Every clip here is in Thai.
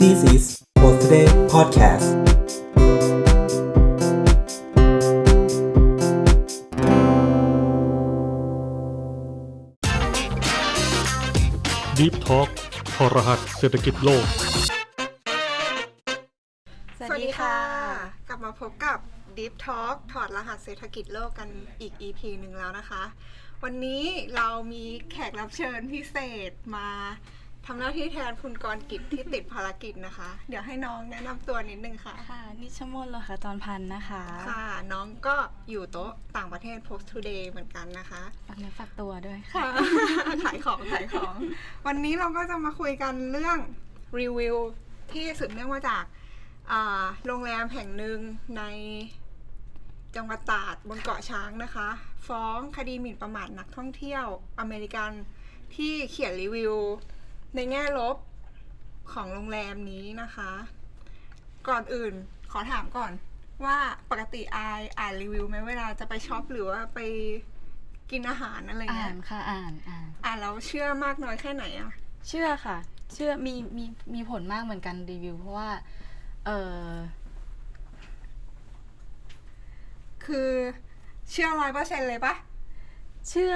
This is Birthday Podcast ดีฟทอ l k ทรหัสเศรษฐกิจโลก สวัสดีค่ะ กลับมาพบกับ Deep Talk ถอดรหัสเศรษฐกิจโลกกันอีก EP หนึ่งแล้วนะคะ วันนี้เรามีแขกรับเชิญพิเศษมา ทำหน้าที่แทนคุณกรกิจที่ติดภารกิจนะคะ เดี๋ยวให้น้องแนะนำตัวนิดนึงค่ะ ค่ะ นิชมนเหรอคะจอนพันธ์นะคะค่ะ น้องก็อยู่โต๊ะต่างประเทศ Post Today เหมือนกันนะคะ ฝากเนื้อฝากตัวด้วยค่ะค่ะ ขายของขายของ วันนี้เราก็จะมาคุยกันเรื่องรีวิวที่สืบเนื่องมาจากอ่าโรงแรมแห่งหนึ่งในจังหวัดตราดบนเกาะช้างนะคะ ฟ้องคดีหมิ่นประมาทนักท่องเที่ยวอเมริกันที่เขียนรีวิว ในแง่ลบของโรงแรมนี้นะคะ ก่อนอื่นขอถามก่อนว่าปกติอายอ่านรีวิวไหมเวลาจะไปช็อปหรือว่าไปกินอาหารอะไรอ่าเงี้นยค่ะอ่านอ่าน อ่านแล้วเชื่อมากน้อยแค่ไหนอะเชื่อค่ะ เชื่อมีมีมีผลมากเหมือนกันรีวิว เพราะว่า เออคือเชื่อร้อยเปอร์เซ็นเลยปะเชื่อ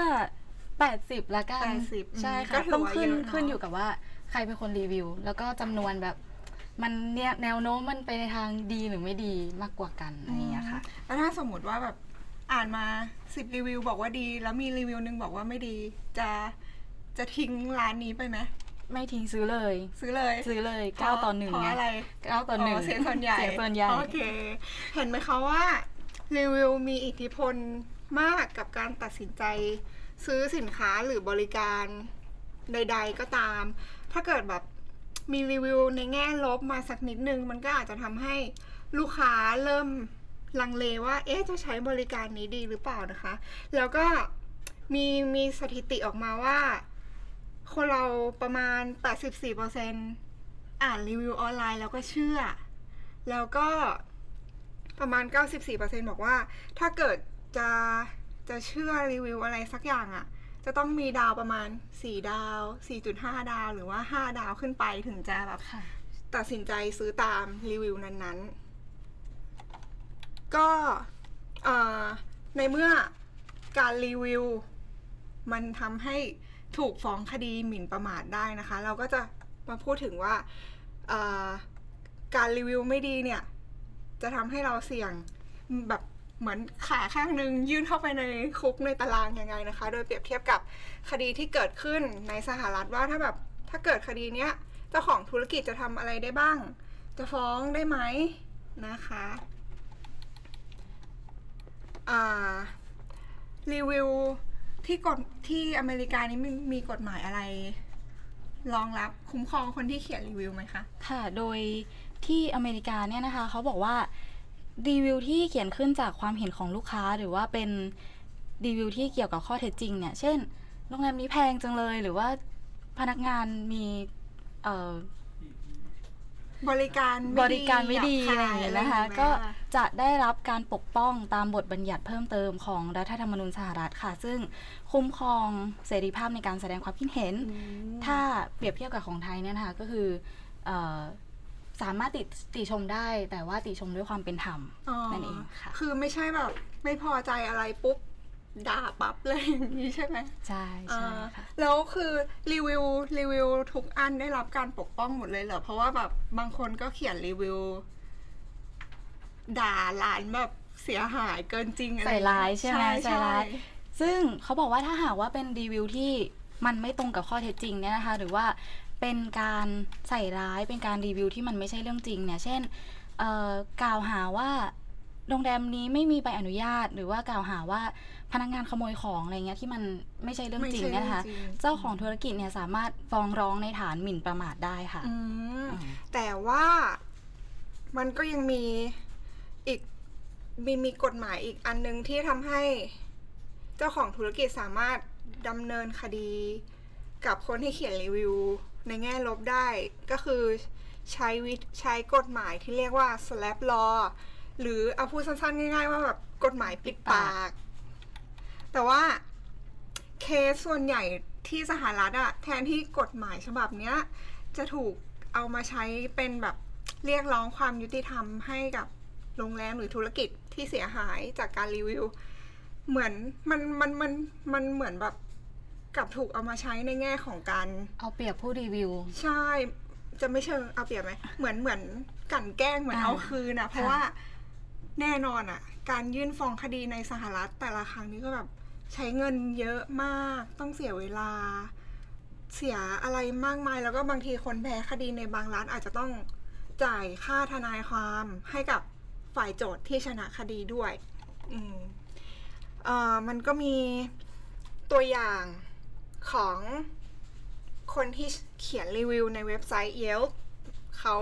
แปดสิบละกัน80ใช่อืมก็ค่ะถือต้องว่าขึ้นเยอะเนอะ ขึ้นอยู่กับว่าใครเป็นคนรีวิว แล้วก็จำนวนแบบ มันเนี่ยแนวโน้มมันไปในทางดีหรือไม่ดีมากกว่ากันอะไรอย่างเงี้ยค่ะ แล้วถ้าสมมติว่าแบบอ่านมาสิบรีวิวบอกว่าดี แล้วมีรีวิวหนึ่งบอกว่าไม่ดี จะจะทิ้งร้านนี้ไปไหมไม่ทิ้งซื้อเลย ซื้อเลยซื้อเลยเก้าต่อหนึ่งเพราะไงอะไรเก้าต่อหนึ่งเสียงส่วนใหญ่เสียงส่วนใหญ่ โอเค เห็นไหมคะว่ารีวิวมีอิทธิพลมากกับการตัดสินใจ ซื้อสินค้าหรือบริการใด ๆ ก็ตาม ถ้าเกิดแบบมีรีวิวในแง่ลบมาสักนิดนึง มันก็อาจจะทำให้ลูกค้าเริ่มลังเลว่า เอ๊ะ จะใช้บริการนี้ดีหรือเปล่านะคะ แล้วก็มีมีสถิติออกมาว่า คนเราประมาณ 84%อ่านรีวิวออนไลน์แล้วก็เชื่อ แล้วก็ประมาณ 94%บอกว่า ถ้าเกิดจะ จะเชื่อรีวิวอะไรสักอย่างอะ่ะ จะต้องมีดาวประมาณ 4 ดาว 4.5 ดาว หรือว่า 5 ดาวขึ้นไปถึงจะแบบค่ะตัดสินใจซื้อตามรีวิวนั้นๆ ก็เอ่อในเมื่อการรีวิว มันทำให้ถูกฟ้องคดีหมิ่นประมาทได้นะคะ เราก็จะมาพูดถึงว่าเอ่อการรีวิวไม่ดีเนี่ย จะทำให้เราเสี่ยงแบบ เหมือนขาข้างหนึ่งยื่นเข้าไปในคุกในตารางยังไงนะคะ โดยเปรียบเทียบกับคดีที่เกิดขึ้นในสหรัฐว่าถ้าแบบถ้าเกิดคดีเนี้ยเจ้าของธุรกิจจะทำอะไรได้บ้าง จะฟ้องได้ไหมนะคะอ่ารีวิวที่กฎที่อเมริกานี้มีมีกฎหมายอะไรรองรับคุ้มครองคนที่เขียนรีวิวไหมคะ ค่ะ โดยที่อเมริกาเนี่ยนะคะ เขาบอกว่า รีวิวที่เขียนขึ้นจากความเห็นของลูกค้าหรือว่าเป็นรีวิวที่เกี่ยวกับข้อเท็จจริงเนี่ย เช่น โรงแรมนี้แพงจังเลย หรือว่าพนักงานมีเอ่อบริการบริการไม่ดีหยาอะไรบอย่างคายเงี้ยนะคะอไรอย่างเงี้ยก็จะได้รับการปกป้องตามบทบัญญัติเพิ่มเติมของรัฐธรรมนูญสหรัฐค่ะ ซึ่งคุ้มครองเสรีภาพในการแสดงความคิดเห็นอืมถ้าเปรียบเทียบกับของไทยเนี่ยนะคะก็คือเออ สามารถติติชมได้ แต่ว่าติชมด้วยความเป็นธรรมอ๋อนั่นเองค่ะ คือไม่ใช่แบบไม่พอใจอะไรปุ๊บด่าปั๊บเลยอย่างนี้ใช่ไหมใช่ใช่อ่าค่ะแล้วคือรีวิวรีวิวทุกอันได้รับการปกป้องหมดเลยเหรอเพราะว่าแบบบางคนก็เขียนรีวิว ด่าร้านแบบเสียหายเกินจริงอะไรใส่ร้ายใช่ไหมใช่ใส่ร้ายซึ่งเขาบอกว่าถ้าหากว่าเป็นรีวิวที่มันไม่ตรงกับข้อเท็จจริงเนี่ยนะคะ หรือว่า เป็นการใส่ร้ายเป็นการรีวิวที่มันไม่ใช่เรื่องจริงเนี่ยเช่นเอ่อกล่าวหาว่าโรงแรมนี้ไม่มีใบอนุญาต หรือว่ากล่าวหาว่าพนักงานขโมยของอะไรเงี้ยที่มันไม่ใช่เรื่องจริงเนี่ยนะคะไม่ใช่เรื่องจริงเจ้าของธุรกิจเนี่ยสามารถฟ้องร้องในฐานหมิ่นประมาทได้ค่ะอืมอืมแต่ว่ามันก็ยังมีอีกมีมีกฎหมายอีกอันนึงที่ทำให้เจ้าของธุรกิจสามารถดำเนินคดีกับคนที่เขียนรีวิวในแง่ลบได้ก็คือใช้วิธใช้กฎหมายที่เรียกว่า slap law หรือเอาพูดสั้นๆ ง่าย ๆ ว่าแบบกฎหมายปิดปาก แต่ว่าเคสส่วนใหญ่ที่สหรัฐอะแทนที่กฎหมายฉบับเนี้ย จะถูกเอามาใช้เป็นแบบเรียกร้องความยุติธรรมให้กับโรงแรมหรือธุรกิจที่เสียหายจากการรีวิว เหมือนมันมันมันมันเหมือนแบบ กลับถูกเอามาใช้ในแง่ของการ เอาเปรียบผู้รีวิว ใช่จะไม่เชิงเอาเปรียบไหมเหมือนเหมือนกลั่นแกล้งเหมือนอ่าเอาคืนนะเพราะค่ะว่าแน่นอนอะการยื่นฟ้องคดีในสหรัฐแต่ละครั้งนี้ก็แบบใช้เงินเยอะมาก ต้องเสียเวลา เสียอะไรมากมาย แล้วก็บางทีคนแพ้คดีในบางรัฐอาจจะต้องจ่ายค่าทนายความให้กับฝ่ายโจทย์ที่ชนะคดีด้วย อืมเอ่อมันก็มีตัวอย่าง ของคนที่เขียนรีวิวในเว็บไซต์ Yelp เขา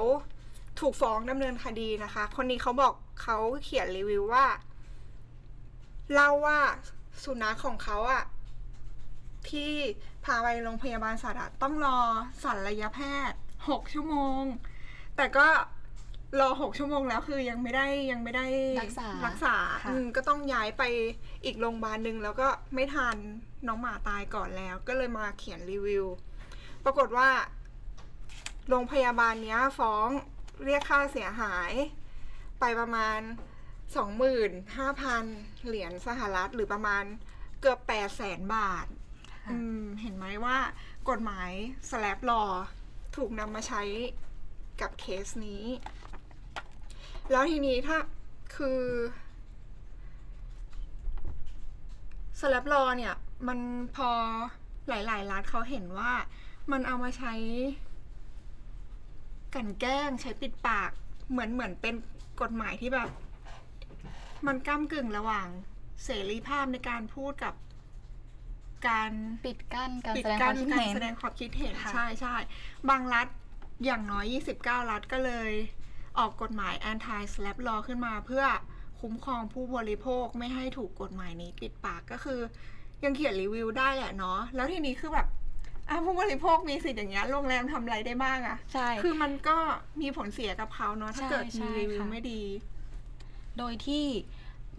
ถูกฟ้องดำเนินคดีนะคะ คนนี้เขาบอกเขาเขียนรีวิวว่า เล่าว่าสุนัขของเขาอะที่พาไปโรงพยาบาลสัตว์ต้องรอสัลยแพทย์หกชั่วโมง แต่ก็ รอหกชั่วโมงแล้วคือยังไม่ได้ยังไม่ได้รักษารักษาค่ะ อืมก็ต้องย้ายไปอีกโรงพยาบาลหนึ่งแล้วก็ไม่ทันน้องหมาตายก่อนแล้ว ก็เลยมาเขียนรีวิว ปรากฏว่า โรงพยาบาลเนี้ย ฟ้องเรียกค่าเสียหาย ไปประมาณสองหมื่นห้าพันเหรียญสหรัฐ หรือประมาณเกือบแปดแสนบาท ค่ะ อืม เห็นไหมว่ากฎหมาย slap law ถูกนำมาใช้กับเคสนี้ แล้วทีนี้ถ้าคือ slap law เนี่ย มันพอหลาย ๆรัฐเขาเห็นว่า มันเอามาใช้กลันแกล้งใช้ปิดปาก เหมือนเหมือนเป็นกฎหมายที่แบบ มันก้ากึ่งระหว่างเสรีภาพในการพูดกับการปิดกั้นการปิดแสดงคกั้วานมคิดการเห็น แสดงความคิดเห็นค่ะ ใช่ใช่บางรัฐอย่างน้อย 29 รัฐก็เลย ออกกฎหมาย anti slap law ขึ้นมา เพื่อคุ้มครองผู้บริโภคไม่ให้ถูกกฎหมายนี้ปิดปากก็คือ ยังเขียนรีวิวได้แหละเนาะแล้วทีนี้คือแบบอะผู้บริโภคมีสิทธิ์อย่างเงี้ยโรงแรมทำอะไรได้บ้างอะใช่คือมันก็มีผลเสียกับเขาเนาะถ้าใช่เกิดใช่มีรีวิวค่ะไม่ดี โดยที่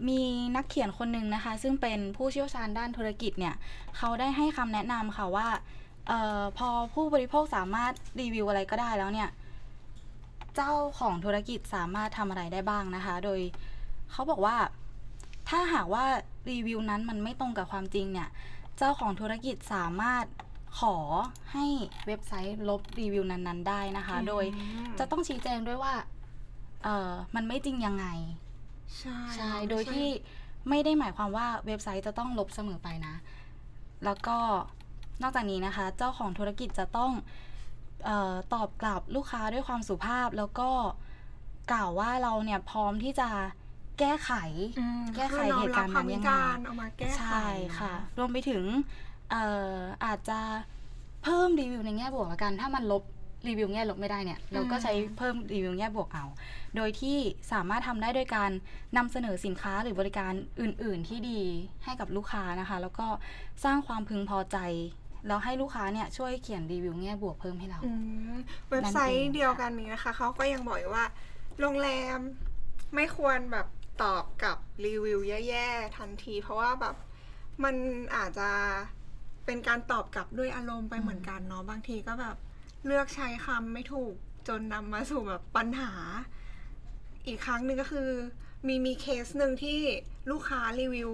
มีนักเขียนคนหนึ่งนะคะ ซึ่งเป็นผู้เชี่ยวชาญด้านธุรกิจเนี่ย เขาได้ให้คำแนะนำค่ะว่าเออพอผู้บริโภคสามารถรีวิวอะไรก็ได้แล้วเนี่ย เจ้าของธุรกิจสามารถทำอะไรได้บ้างนะคะ โดยเขาบอกว่า ถ้าหากว่ารีวิวนั้นมันไม่ตรงกับความจริงเนี่ย เจ้าของธุรกิจสามารถขอให้เว็บไซต์ลบรีวิวนั้นๆ ได้นะคะ โดยจะต้องชี้แจงด้วยว่าเออมันไม่จริงยังไง ใช่ใช่เนอะโดยไม่ใช่ที่ไม่ได้หมายความว่าเว็บไซต์จะต้องลบเสมอไปนะ แล้วก็นอกจากนี้นะคะ เจ้าของธุรกิจจะต้องเออ ตอบกลับลูกค้าด้วยความสุภาพแล้วก็กล่าวว่าเราเนี่ยพร้อมที่จะแก้ไขอืมแก้ไขคือเหตุการณ์นั้นยังไงเอรับคำวิจารณ์เอามาแก้ไขใช่ค่ะ รวมไปถึงเอ่ออาจจะเพิ่มรีวิวในแง่บวกละกัน ถ้ามันลบรีวิวแง่ลบไม่ได้เนี่ย เราก็ใช้เพิ่มรีวิวแง่บวกเอา โดยที่สามารถทำได้ด้วยการนำเสนอสินค้าหรือบริการอื่น ๆ ที่ดีให้กับลูกค้านะคะ แล้วก็สร้างความพึงพอใจ แล้วให้ลูกค้าเนี่ยช่วยเขียนรีวิวแง่บวกเพิ่มให้เรา อืมเว็บไซนั่นเอต์ง เดียวกันนี้นะคะ เขาก็ยังบอกอีกว่า โรงแรมไม่ควรแบบตอบกับรีวิวแย่ๆทันที เพราะว่าแบบมันอาจจะเป็นการตอบกลับด้วยอารมณ์ไปเหมือนกันเนาะบางทีก็แบบเลือกใช้คำไม่ถูกจนนำมาสู่แบบปัญหา อีกครั้งหนึ่งก็คือ มีมีเคสหนึ่งที่ลูกค้ารีวิว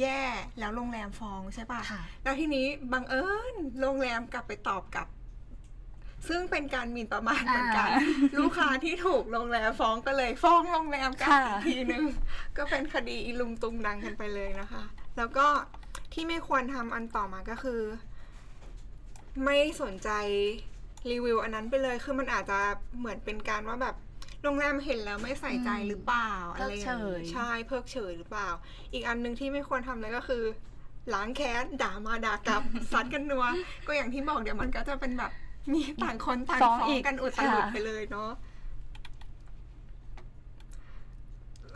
แย่แล้วโรงแรมฟ้องใช่ปะค่ะ แล้วทีนี้บังเอิญโรงแรมกลับไปตอบกลับ ซึ่งเป็นการหมิ่นประมาทเหมือนกันอ่าลูกค้าที่ถูกโรงแรมฟ้องก็เลยฟ้องโรงแรมกลับค่ะอีกทีนึง ก็เป็นคดีอีลุงตุงนังกันไปเลยนะคะ แล้วก็ที่ไม่ควรทำอันต่อมาก็คือ ไม่สนใจรีวิวอันนั้นไปเลย คือมันอาจจะเหมือนเป็นการว่าแบบ โรงแรมเห็นแล้วไม่ใส่ใจหรือเปล่าอะไรอย่างเพิกเฉนี้ยใช่เพิกเฉยหรือเปล่า อีกอันหนึ่งที่ไม่ควรทำเลยก็คือล้างแค้นด่ามาด่ากลับซัดกันนัว ก็อย่างที่บอกเดี๋ยวมันก็จะเป็นแบบมีต่างคนต่างฟ้องฟ้ออีงกกันอุตลุดค่ะไปเลยเนาะ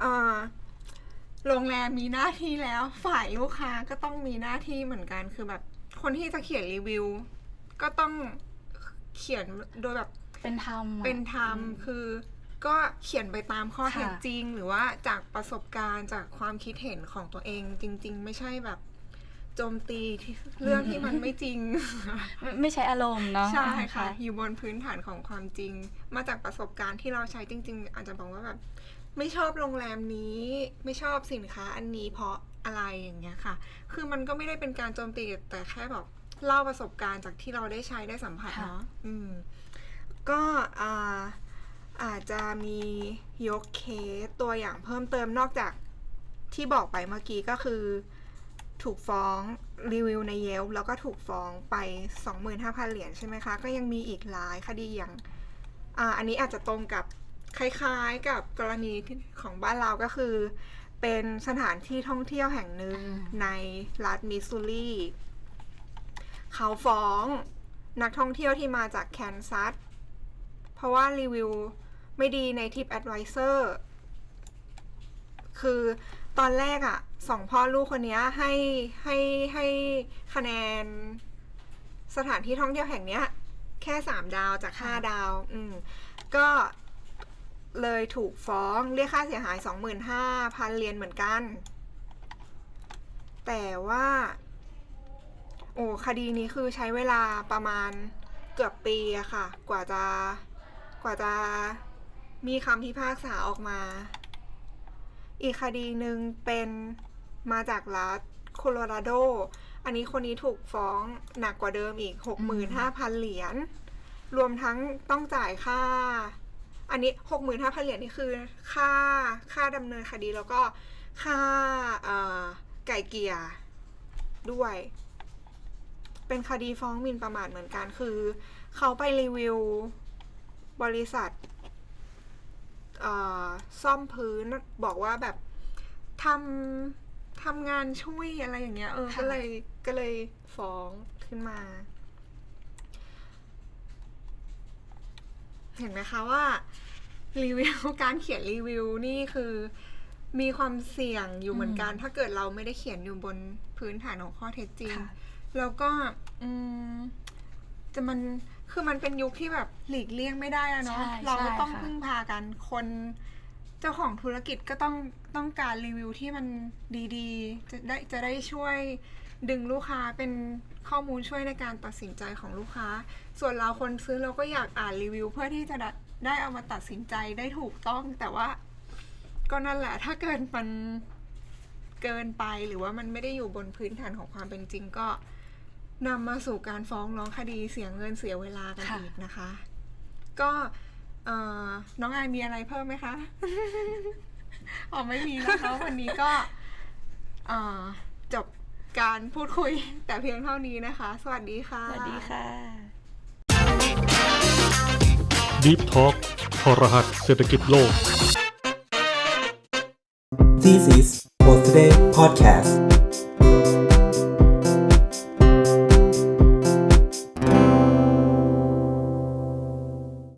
อ่าโรงแรมมีหน้าที่แล้ว ฝ่ายลูกค้าก็ต้องมีหน้าที่เหมือนกันคือแบบ คนที่จะเขียนรีวิว ก็ต้องเขียนโดยแบบเป็นธรรมอะเป็นธรรมคือ ก็เขียนไปตามข้อค่ะเท็จจริง หรือว่าจากประสบการณ์จากความคิดเห็นของตัวเองจริง ๆ ไม่ใช่แบบโจมตีที่เรื่องที่มันไม่จริง ไม่ไม่ใช้อารมณ์เนาะใช่ค่ะ อยู่บนพื้นฐานของความจริง มาจากประสบการณ์ที่เราใช้จริง ๆ อาจจะบอกว่าแบบไม่ชอบโรงแรมนี้ ไม่ชอบสินค้าอันนี้เพราะอะไรอย่างเงี้ยค่ะ คือมันก็ไม่ได้เป็นการโจมตีแต่แค่แบบเล่าประสบการณ์จากที่เราได้ใช้ได้สัมผัสค่ะเนาะอืมก็อ่า อาจจะมียกเคสตัวอย่างเพิ่มเติมนอกจากที่บอกไปเมื่อกี้ก็คือ ถูกฟ้องรีวิวในเยลแล้วก็ถูกฟ้องไป 25,000 เหรียญใช่ไหมคะ ก็ยังมีอีกหลายคดีอย่างอ่าอันนี้อาจจะตรงกับคล้ายๆกับกรณีที่ของบ้านเราก็คือ เป็นสถานที่ท่องเที่ยวแห่งหนึ่งอ่าในรัฐมิสซูรีเขาฟ้องนักท่องเที่ยวที่มาจากแคนซัสเพราะว่ารีวิว ไม่ดีใน Tip Advisor คือตอนแรกอะสองพ่อลูกคนเนี้ยให้ให้ให้คะแนนสถานที่ท่องเที่ยวแห่งเนี้ย แค่สามดาวจากห้าดาว อืม ก็เลยถูกฟ้องเรียกค่าเสียหายสองหมื่นห้าพันเหรียญเหมือนกัน แต่ว่า โอ้คดีนี้คือใช้เวลาประมาณเกือบปีอะค่ะ กว่าจะกว่าจะ มีคำพิพากษาออกมา อีกคดีหนึ่งเป็นมาจากรัฐโคโลราโด อันนี้คนนี้ถูกฟ้องหนักกว่าเดิมอีก 65,000 เหรียญ รวมทั้งต้องจ่ายค่า อันนี้ 65,000 เหรียญนี่คือค่าค่าดำเนินคดีแล้วก็ค่าไก่เกลี่ยด้วย เป็นคดีฟ้องหมิ่นประมาทเหมือนกันคือ เขาไปรีวิว บริษัท ซ่อมพื้นบอกว่าแบบทำทำงานช่วยอะไรอย่างเงี้ย เออค่ะก็เลยก็เลยฟ้องขึ้นมา เห็นไหมคะว่ารีวิวการเขียนรีวิวนี่คือมีความเสี่ยงอยู่เหมือนกัน ถ้าเกิดเราไม่ได้เขียนอยู่บนพื้นฐานของข้อเท็จจริงค่ะแล้วก็อืมจะมัน คือมันเป็นยุคที่แบบหลีกเลี่ยงไม่ได้อะเนาะใช่เราก็ใช่ต้องค่ะ พึ่งพากันคน เจ้าของธุรกิจก็ต้องต้องการรีวิวที่มันดีๆ จะได้จะได้ช่วยดึงลูกค้าเป็นข้อมูลช่วยในการตัดสินใจของลูกค้า ส่วนเราคนซื้อเราก็อยากอ่านรีวิว เพื่อที่จะได้ได้เอามาตัดสินใจได้ถูกต้อง แต่ว่าก็นั่นแหละ ถ้าเกินมันเกินไปหรือว่ามันไม่ได้อยู่บนพื้นฐานของความเป็นจริงก็ นำมาสู่การฟ้องร้องคดีเสียเงินเสียเวลากันค่ะ อีกนะคะ ก็เอ่อน้องอายมีอะไรเพิ่มไหมคะ อ๋อไม่มีนะคะ วันนี้ก็เอ่อจบการพูดคุย แต่เพียงเท่านี้นะคะ สวัสดีค่ะ สวัสดีค่ะ Deep Talk ทรหัสเศรษฐกิจโลก This is Post Today Podcast